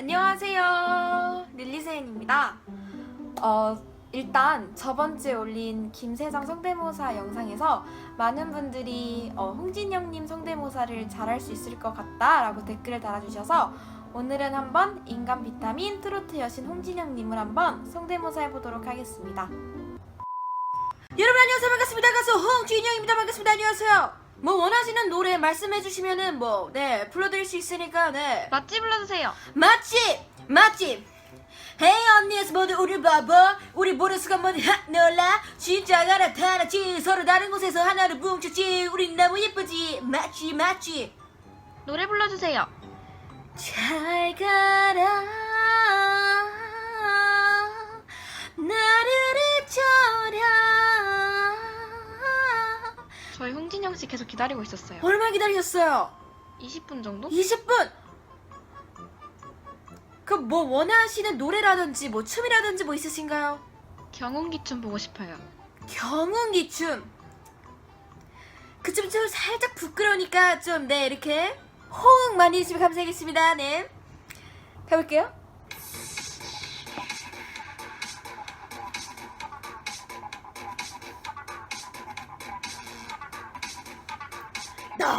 안녕하세요. 릴리세인입니다. 어, 일단 저번 주에 올린 김세정 성대모사 영상에서 많은 분들이 어, 홍진영님 성대모사를 잘할 수 있을 것 같다라고 댓글을 달아주셔서 오늘은 한번 인간 비타민 트로트 여신 홍진영님을 한번 성대모사 해보도록 하겠습니다. 여러분 안녕하세요 반갑습니다 가수 홍진영입니다 반갑습니다 안녕하세요 뭐 원하시는 노래 말씀해 주시면은 뭐 네 불러드릴 수 있으니까 네. 맛집 불러주세요. 맛집! 맛집! 헤이 언니스 모두 우리 봐봐 우리 모르스가 모두 하 놀라. 진짜 갈아타놨지 서로 다른 곳에서 하나로 뭉쳤지. 우린 너무 예쁘지. 맛집 맛집. 노래 불러주세요. 잘가 저희 홍진영 씨 계속 기다리고 있었어요. 얼마 기다리셨어요? 20분 정도? 20분 그 뭐 원하시는 노래라든지 뭐 춤이라든지 뭐 있으신가요? 경운기춤 보고 싶어요. 경운기 춤. 그춤 좀 살짝 부끄러우니까 좀 네 이렇게 호응 많이 해주시면 감사하겠습니다. 네. 가볼게요. 나?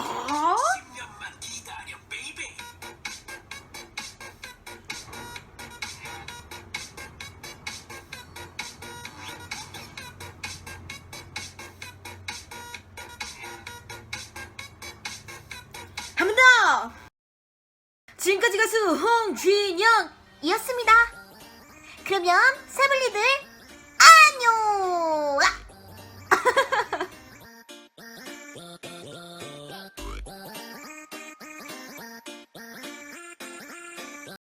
한 번 더! 지금까지 가수 홍진영이었습니다. 그러면 새블리들 안녕!